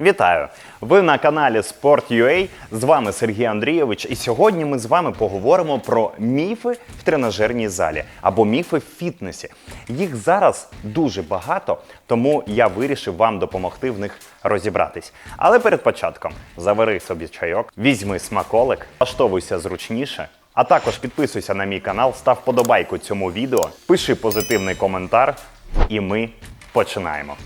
Вітаю! Ви на каналі Sport.ua, З вами Сергій Андрійович, і сьогодні ми з вами поговоримо про міфи в тренажерній залі або міфи в фітнесі. Їх зараз дуже багато, тому я вирішив вам допомогти в них розібратись. Але перед початком завари собі чайок, візьми смаколик, влаштовуйся зручніше. А також підписуйся на мій канал, став подобайку цьому відео, пиши позитивний коментар, і ми починаємо.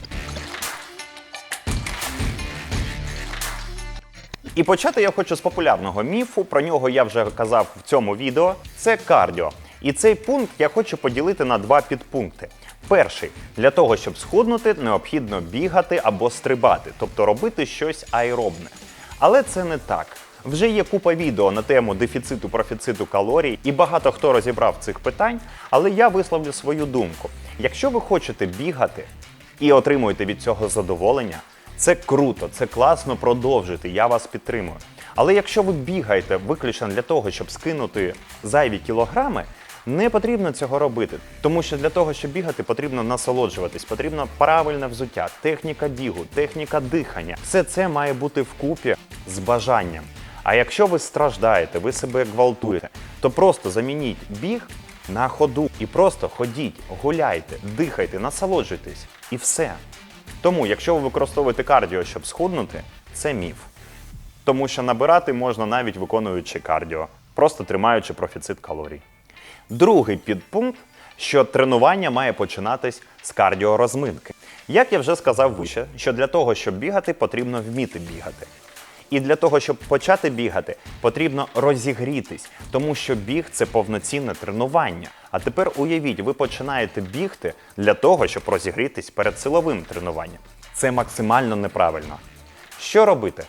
І почати я хочу з популярного міфу. Про нього я вже казав в цьому відео. Це кардіо. І цей пункт я хочу поділити на два підпункти. Перший для того, щоб схуднути, необхідно бігати або стрибати, тобто робити щось аеробне. Але це не так. Вже є купа відео на тему дефіциту профіциту калорій, і багато хто розібрав цих питань. Але я висловлю свою думку. Якщо ви хочете бігати і отримуєте від цього задоволення, це круто, це класно продовжити. Я вас підтримую. Але якщо ви бігаєте виключно для того, щоб скинути зайві кілограми, не потрібно цього робити, тому що для того, щоб бігати, потрібно насолоджуватись, потрібно правильне взуття, техніка бігу, техніка дихання. Все це має бути вкупі з бажанням. А якщо ви страждаєте, ви себе гвалтуєте, то просто замініть біг на ходу і просто ходіть, гуляйте, дихайте, насолоджуйтесь і все. Тому, якщо ви використовуєте кардіо, щоб схуднути, це міф. Тому що набирати можна навіть виконуючи кардіо, просто тримаючи профіцит калорій. Другий підпункт, що тренування має починатись з кардіорозминки. Як я вже сказав вище, що для того, щоб бігати, потрібно вміти бігати. І для того, щоб почати бігати, потрібно розігрітись, тому що біг це повноцінне тренування. А тепер уявіть, ви починаєте бігти для того, щоб розігрітись перед силовим тренуванням. Це максимально неправильно. Що робити?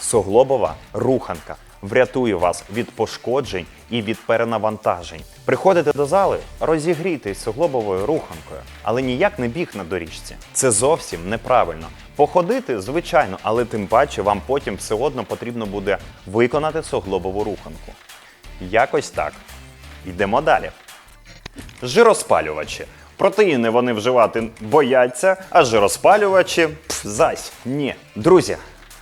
Суглобова руханка врятує вас від пошкоджень і від перенавантажень. Приходите до зали, розігрійтесь суглобовою руханкою, але ніяк не біг на доріжці. Це зовсім неправильно. Походити, звичайно, але тим паче вам потім все одно потрібно буде виконати суглобову руханку. Якось так. Йдемо далі. Жироспалювачі. Протеїни вони вживати бояться, а жироспалювачі пф, зась ні. Друзі,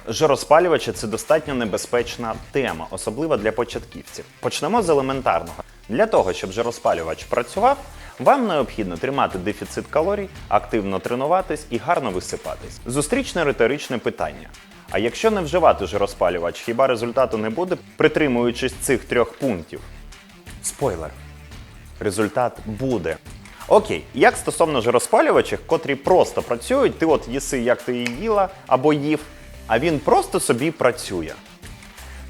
жироспалювачі це достатньо небезпечна тема, особливо для початківців. Почнемо з елементарного. Для того, щоб жироспалювач працював, вам необхідно тримати дефіцит калорій, активно тренуватись і гарно висипатись. Зустрічне риторичне питання. А якщо не вживати жироспалювач, хіба результату не буде, притримуючись цих трьох пунктів? Спойлер результат буде. Окей, як стосовно жироспалювачів, котрі просто працюють, ти от їси, як ти її їла або їв, а він просто собі працює.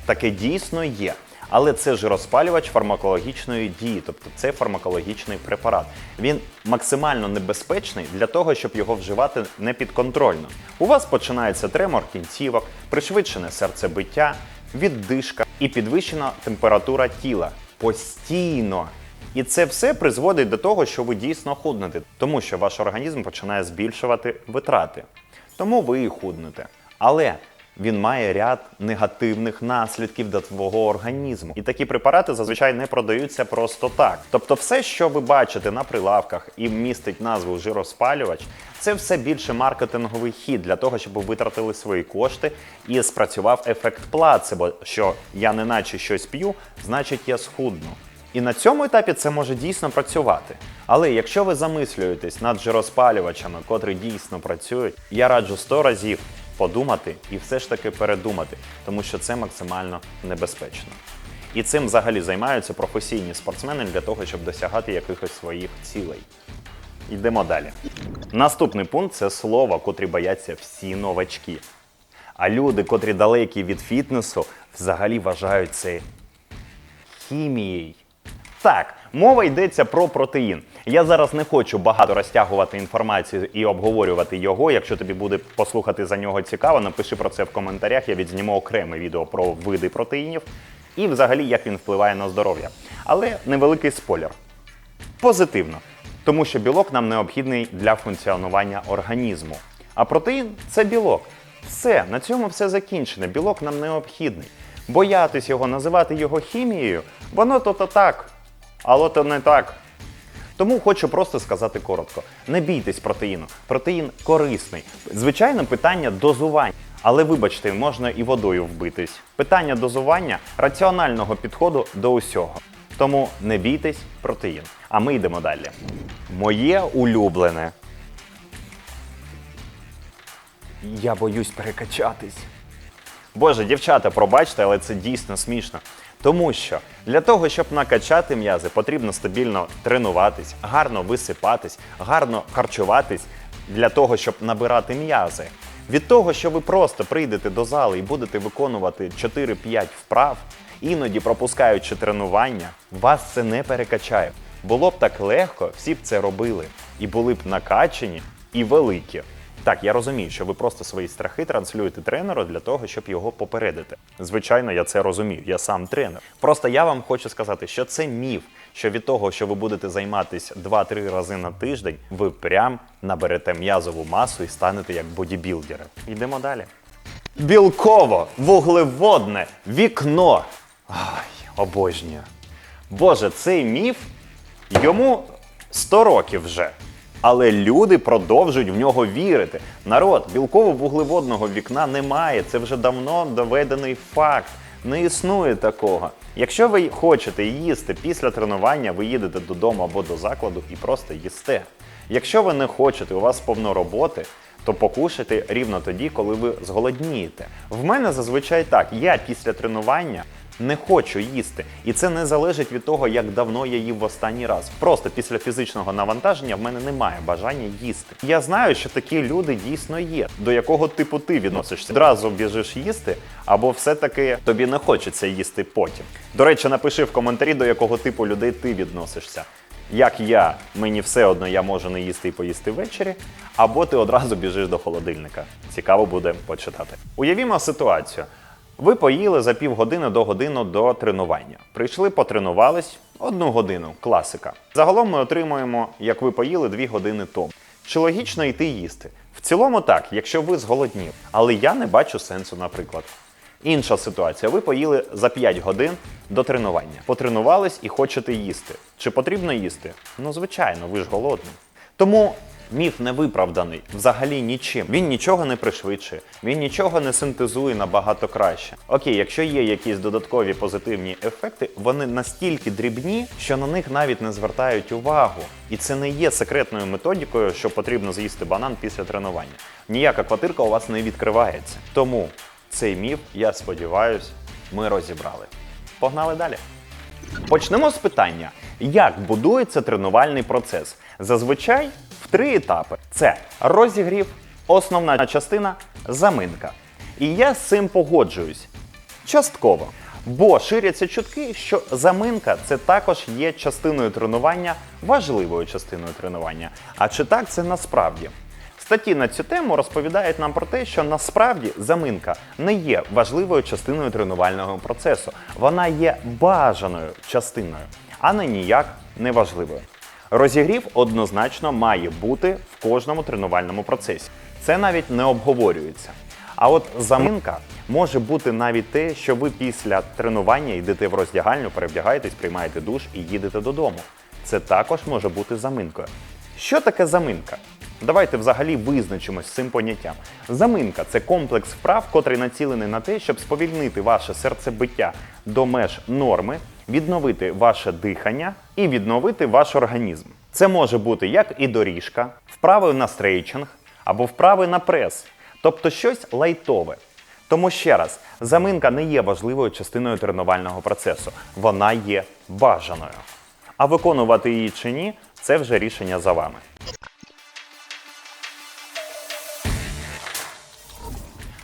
Таке дійсно є. Але це жироспалювач фармакологічної дії, тобто це фармакологічний препарат. Він максимально небезпечний для того, щоб його вживати непідконтрольно. У вас починається тремор кінцівок, пришвидшене серцебиття, віддишка і підвищена температура тіла постійно. І це все призводить до того, що ви дійсно худнете, тому що ваш організм починає збільшувати витрати. Тому ви і худнете. Але він має ряд негативних наслідків до твого організму. І такі препарати зазвичай не продаються просто так. Тобто, все, що ви бачите на прилавках і містить назву жироспалювач, це все більше маркетинговий хід для того, щоб ви витратили свої кошти і спрацював ефект плацебо, що я не наче щось п'ю, значить я схудну. І на цьому етапі це може дійсно працювати. Але якщо ви замислюєтесь над жироспалювачами, котрі дійсно працюють, я раджу 100 разів подумати і все ж таки передумати, тому що це максимально небезпечно. І цим взагалі займаються професійні спортсмени для того, щоб досягати якихось своїх цілей. Йдемо далі. Наступний пункт це слова, котрі бояться всі новачки. А люди, котрі далекі від фітнесу, взагалі вважають це хімією. Так, мова йдеться про протеїн. Я зараз не хочу багато розтягувати інформацію і обговорювати його. Якщо тобі буде послухати за нього цікаво, напиши про це в коментарях. Я відзніму окреме відео про види протеїнів і взагалі як він впливає на здоров'я. Але невеликий спойлер. Позитивно, тому що білок нам необхідний для функціонування організму. А протеїн це білок. Все, на цьому все закінчено. Білок нам необхідний. Боятись його, називати його хімією, воно то-то так, але то не так. Тому хочу просто сказати коротко: не бійтесь протеїну. Протеїн корисний. Звичайно, питання дозування. Але вибачте, можна і водою вбитись. Питання дозування раціонального підходу до усього. Тому не бійтесь протеїн. А ми йдемо далі. Моє улюблене. Я боюсь перекачатись. Боже, дівчата, пробачте, але це дійсно смішно. Тому що для того, щоб накачати м'язи, потрібно стабільно тренуватись, гарно висипатись, гарно харчуватись для того, щоб набирати м'язи. Від того, що ви просто прийдете до зали і будете виконувати 4-5 вправ, іноді пропускаючи тренування, вас це не перекачає. Було б так легко, всі б це робили і були б накачані і великі. Так, я розумію, що ви просто свої страхи транслюєте тренеру для того, щоб його попередити. Звичайно, я це розумію. Я сам тренер. Просто я вам хочу сказати, що це міф, що від того, що ви будете займатися 2-3 рази на тиждень, ви прям наберете м'язову масу і станете як бодібілдери. Йдемо далі. Білково, вуглеводне вікно. Ай, обожнюю. Боже, цей міф йому 100 років вже. Але люди продовжують в нього вірити. Народ, білково-вуглеводного вікна немає. Це вже давно доведений факт. Не існує такого. Якщо ви хочете їсти після тренування, ви їдете додому або до закладу і просто їсте. Якщо ви не хочете, у вас повно роботи, то покушайте рівно тоді, коли ви зголоднієте. В мене зазвичай так: я після тренування не хочу їсти. І це не залежить від того, як давно я їв в останній раз. Просто після фізичного навантаження в мене немає бажання їсти. Я знаю, що такі люди дійсно є. До якого типу ти відносишся? Одразу біжиш їсти, або все-таки тобі не хочеться їсти потім. До речі, напиши в коментарі, до якого типу людей ти відносишся. Як я, мені все одно я можу не їсти і поїсти ввечері, або ти одразу біжиш до холодильника. Цікаво буде почитати. Уявімо ситуацію. Ви поїли за півгодини до години до тренування. Прийшли, потренувались одну годину, класика. Загалом ми отримуємо, як ви поїли, дві години тому. Чи логічно йти їсти? В цілому так, якщо ви зголоднів. Але я не бачу сенсу, наприклад. Інша ситуація. Ви поїли за 5 годин до тренування. Потренувались і хочете їсти. Чи потрібно їсти? Ну, звичайно, ви ж голодні. Тому міф не виправданий взагалі нічим. Він нічого не пришвидшує, він нічого не синтезує набагато краще. Окей, якщо є якісь додаткові позитивні ефекти, вони настільки дрібні, що на них навіть не звертають увагу. І це не є секретною методикою, що потрібно з'їсти банан після тренування. Ніяка квартирка у вас не відкривається. Тому цей міф, я сподіваюся, ми розібрали. Погнали далі. Почнемо з питання: як будується тренувальний процес? Зазвичай в три етапи: це розігрів, основна частина, заминка. І я з цим погоджуюсь частково. Бо ширяться чутки, що заминка це також є частиною тренування, важливою частиною тренування. А чи так це насправді? Статті на цю тему розповідають нам про те, що насправді заминка не є важливою частиною тренувального процесу. Вона є бажаною частиною, а не ніяк не важливою. Розігрів однозначно має бути в кожному тренувальному процесі. Це навіть не обговорюється. А от заминка може бути навіть те, що ви після тренування йдете в роздягальню, перевдягаєтесь, приймаєте душ і їдете додому. Це також може бути заминкою. Що таке заминка? Давайте взагалі визначимось з цим поняттям. Заминка це комплекс вправ, котрий націлений на те, щоб сповільнити ваше серцебиття до меж норми, відновити ваше дихання і відновити ваш організм. Це може бути як і доріжка, вправи на стрейчинг або вправи на прес, тобто щось лайтове. Тому ще раз, заминка не є важливою частиною тренувального процесу, вона є бажаною. А виконувати її чи ні, це вже рішення за вами.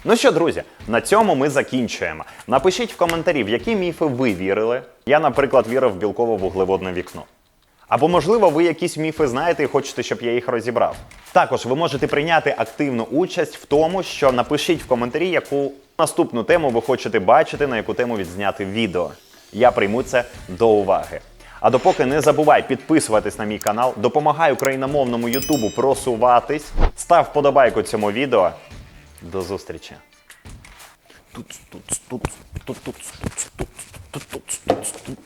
Ну що, друзі, на цьому ми закінчуємо. Напишіть в коментарі, в які міфи ви вірили. Я, наприклад, вірив в білково-вуглеводне вікно. Або, можливо, ви якісь міфи знаєте і хочете, щоб я їх розібрав. Також ви можете прийняти активну участь в тому, що напишіть в коментарі, яку наступну тему ви хочете бачити, на яку тему відзняти відео. Я прийму це до уваги. А допоки не забувай підписуватись на мій канал, допомагай україномовному Ютубу просуватись, став вподобайку цьому відео. До зустрічі. Тут, тут, тут, тут, тут, тут, тут, тут, тут, тут.